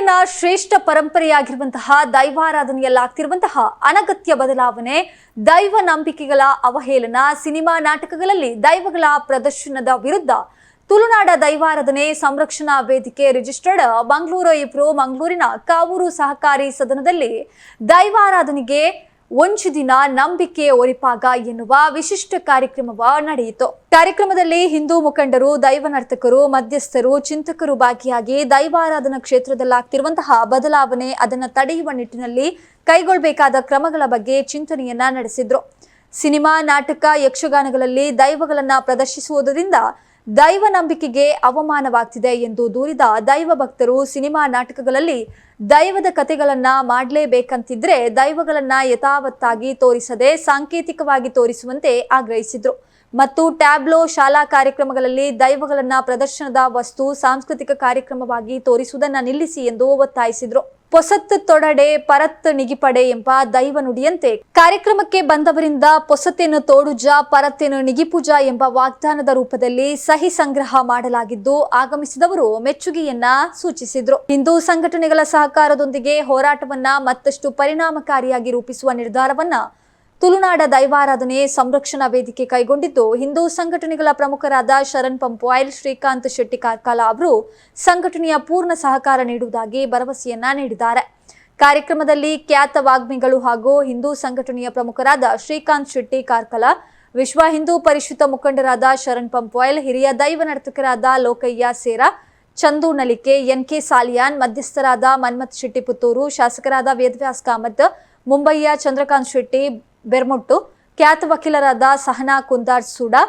ತುಳುನಾಡಿನ ಶ್ರೇಷ್ಠ ಪರಂಪರೆಯಾಗಿರುವಂತಹ ದೈವಾರಾಧನೆಯಲ್ಲಾಗ್ತಿರುವಂತಹ ಅನಗತ್ಯ ಬದಲಾವಣೆ, ದೈವ ನಂಬಿಕೆಗಳ ಅವಹೇಳನ, ಸಿನಿಮಾ ನಾಟಕಗಳಲ್ಲಿ ದೈವಗಳ ಪ್ರದರ್ಶನದ ವಿರುದ್ಧ ತುಳುನಾಡ ದೈವಾರಾಧನೆ ಸಂರಕ್ಷಣಾ ವೇದಿಕೆ ರಿಜಿಸ್ಟರ್ಡ್ ಮಂಗಳೂರು ಇಬ್ರು ಮಂಗಳೂರಿನ ಕಾವೂರು ಸಹಕಾರಿ ಸದನದಲ್ಲಿ ದೈವಾರಾಧನೆಗೆ ಒಂದು ದಿನ ನಂಬಿಕೆ ಒರಿಪಾಗ ಎನ್ನುವ ವಿಶಿಷ್ಟ ಕಾರ್ಯಕ್ರಮವ ನಡೆಯಿತು. ಕಾರ್ಯಕ್ರಮದಲ್ಲಿ ಹಿಂದೂ ಮುಖಂಡರು, ದೈವ ನರ್ತಕರು, ಮಧ್ಯಸ್ಥರು, ಚಿಂತಕರು ಭಾಗಿಯಾಗಿ ದೈವಾರಾಧನಾ ಕ್ಷೇತ್ರದಲ್ಲಾಗ್ತಿರುವಂತಹ ಬದಲಾವಣೆ ಅದನ್ನು ತಡೆಯುವ ನಿಟ್ಟಿನಲ್ಲಿ ಕೈಗೊಳ್ಳಬೇಕಾದ ಕ್ರಮಗಳ ಬಗ್ಗೆ ಚಿಂತನೆಯನ್ನ ನಡೆಸಿದ್ರು. ಸಿನಿಮಾ, ನಾಟಕ, ಯಕ್ಷಗಾನಗಳಲ್ಲಿ ದೈವಗಳನ್ನು ಪ್ರದರ್ಶಿಸುವುದರಿಂದ ದೈವ ನಂಬಿಕೆಗೆ ಅವಮಾನವಾಗ್ತಿದೆ ಎಂದು ದೂರಿದ ದೈವ ಭಕ್ತರು ಸಿನಿಮಾ, ನಾಟಕಗಳಲ್ಲಿ ದೈವದ ಕಥೆಗಳನ್ನ ಮಾಡಲೇಬೇಕಂತಿದ್ರೆ ದೈವಗಳನ್ನ ಯಥಾವತ್ತಾಗಿ ತೋರಿಸದೆ ಸಾಂಕೇತಿಕವಾಗಿ ತೋರಿಸುವಂತೆ ಆಗ್ರಹಿಸಿದ್ರು. ಮತ್ತು ಟ್ಯಾಬ್ಲೋ ಶಾಲಾ ಕಾರ್ಯಕ್ರಮಗಳಲ್ಲಿ ದೈವಗಳನ್ನ ಪ್ರದರ್ಶನದ ವಸ್ತು ಸಾಂಸ್ಕೃತಿಕ ಕಾರ್ಯಕ್ರಮವಾಗಿ ತೋರಿಸುವುದನ್ನ ನಿಲ್ಲಿಸಿ ಎಂದು ಒತ್ತಾಯಿಸಿದ್ರು. ಪೊಸತ್ ತೊಡಡೆ ಪರತ್ ನಿಗಿಪಡೆ ಎಂಬ ದೈವ ನುಡಿಯಂತೆ ಕಾರ್ಯಕ್ರಮಕ್ಕೆ ಬಂದವರಿಂದ ಪೊಸತೆನು ತೋಡುಜ ಪರತ್ತೆನು ನಿಗಿಪುಜ ಎಂಬ ವಾಗ್ದಾನದ ರೂಪದಲ್ಲಿ ಸಹಿ ಸಂಗ್ರಹ ಮಾಡಲಾಗಿದ್ದು ಆಗಮಿಸಿದವರು ಮೆಚ್ಚುಗೆಯನ್ನ ಸೂಚಿಸಿದ್ರು. ಹಿಂದೂ ಸಂಘಟನೆಗಳ ಸಹಕಾರದೊಂದಿಗೆ ಹೋರಾಟವನ್ನ ಮತ್ತಷ್ಟು ಪರಿಣಾಮಕಾರಿಯಾಗಿ ರೂಪಿಸುವ ನಿರ್ಧಾರವನ್ನ ತುಳುನಾಡ ದೈವಾರಾಧನೆ ಸಂರಕ್ಷಣಾ ವೇದಿಕೆ ಕೈಗೊಂಡಿದ್ದು ಹಿಂದೂ ಸಂಘಟನೆಗಳ ಪ್ರಮುಖರಾದ ಶರಣ್ ಪಂಪ್ವಾಯಲ್ ಶ್ರೀಕಾಂತ್ ಶೆಟ್ಟಿ ಕಾರ್ಕಾಲ ಅವರು ಸಂಘಟನೆಯ ಪೂರ್ಣ ಸಹಕಾರ ನೀಡುವುದಾಗಿ ಭರವಸೆಯನ್ನ ನೀಡಿದ್ದಾರೆ. ಕಾರ್ಯಕ್ರಮದಲ್ಲಿ ಖ್ಯಾತ ವಾಗ್ಮಿಗಳು ಹಾಗೂ ಹಿಂದೂ ಸಂಘಟನೆಯ ಪ್ರಮುಖರಾದ ಶ್ರೀಕಾಂತ್ ಶೆಟ್ಟಿ ಕಾರ್ಕಲ, ವಿಶ್ವ ಹಿಂದೂ ಪರಿಷತ್ ಮುಖಂಡರಾದ ಶರಣ್ ಪಂಪ್ವಾಯಲ್ ಹಿರಿಯ ದೈವ ನರ್ತಕರಾದ ಲೋಕಯ್ಯ ಸೇರ, ಚಂದು ನಲಿಕೆ, ಎನ್ ಕೆ ಸಾಲಿಯಾನ್, ಮಧ್ಯಸ್ಥರಾದ ಮನ್ಮಥ್ ಶೆಟ್ಟಿ ಪುತ್ತೂರು, ಶಾಸಕರಾದ ವೇದವ್ಯಾಸ್ ಕಾಮತ್ ಮುಂಬಯಿಯ ಚಂದ್ರಕಾಂತ್ ಶೆಟ್ಟಿ ಬೆರ್ಮುಟ್ಟು, ಖ್ಯಾತ ವಕೀಲರಾದ ಸಹನಾ ಕುಂದಾರ್ ಸೂಡಾ,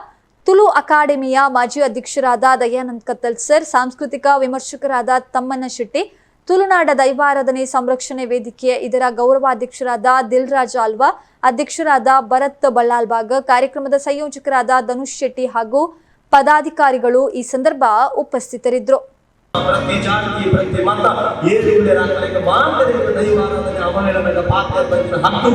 ತುಳು ಅಕಾಡೆಮಿಯ ಮಾಜಿ ಅಧ್ಯಕ್ಷರಾದ ದಯಾನಂದ್ ಕತ್ತಲ್ ಸರ್, ಸಾಂಸ್ಕೃತಿಕ ವಿಮರ್ಶಕರಾದ ತಮ್ಮಣ್ಣ ಶೆಟ್ಟಿ, ತುಳುನಾಡ ದೈವಾರಾಧನೆ ಸಂರಕ್ಷಣೆ ವೇದಿಕೆಯ ಇದರ ಗೌರವಾಧ್ಯಕ್ಷರಾದ ದಿಲ್ರಾಜ್ ಆಲ್ವಾ, ಅಧ್ಯಕ್ಷರಾದ ಭರತ್ ಬಳ್ಳಾಲ್ಬಾಗ್ ಕಾರ್ಯಕ್ರಮದ ಸಂಯೋಜಕರಾದ ಧನುಷ್ ಶೆಟ್ಟಿ ಹಾಗೂ ಪದಾಧಿಕಾರಿಗಳು ಈ ಸಂದರ್ಭ ಉಪಸ್ಥಿತರಿದ್ದರು. ಪ್ರತಿ ಜಾತಿ ಪ್ರತಿ ಮತ ಏರಿಲ್ಲರಾಗಲಿಕ್ಕೆ ಮಾತ್ರ ದೈವಾರಾಧನೆ, ಅವಹೇಳನದ ಪಾತ್ರ ಹಕ್ಕು